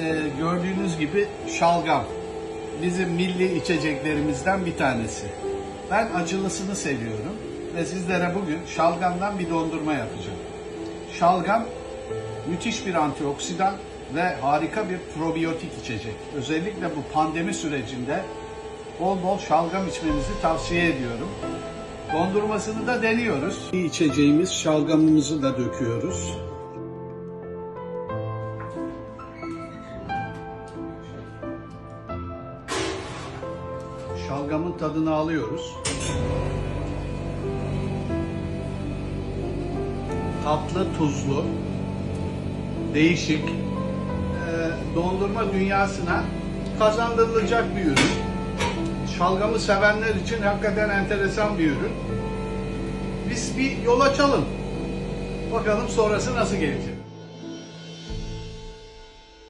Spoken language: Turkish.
e, gördüğünüz gibi şalgam. Bizim milli içeceklerimizden bir tanesi. Ben acılısını seviyorum ve sizlere bugün şalgamdan bir dondurma yapacağım. Şalgam müthiş bir antioksidan ve harika bir probiyotik içecek. Özellikle bu pandemi sürecinde bol bol şalgam içmenizi tavsiye ediyorum. Dondurmasını da deniyoruz. İçeceğimiz şalgamımızı da döküyoruz. Şalgamın tadını alıyoruz. Tatlı, tuzlu, değişik, e, dondurma dünyasına kazandırılacak bir ürün. Şalgamı sevenler için hakikaten enteresan bir ürün. Biz bir yol açalım. Bakalım sonrası nasıl gelecek.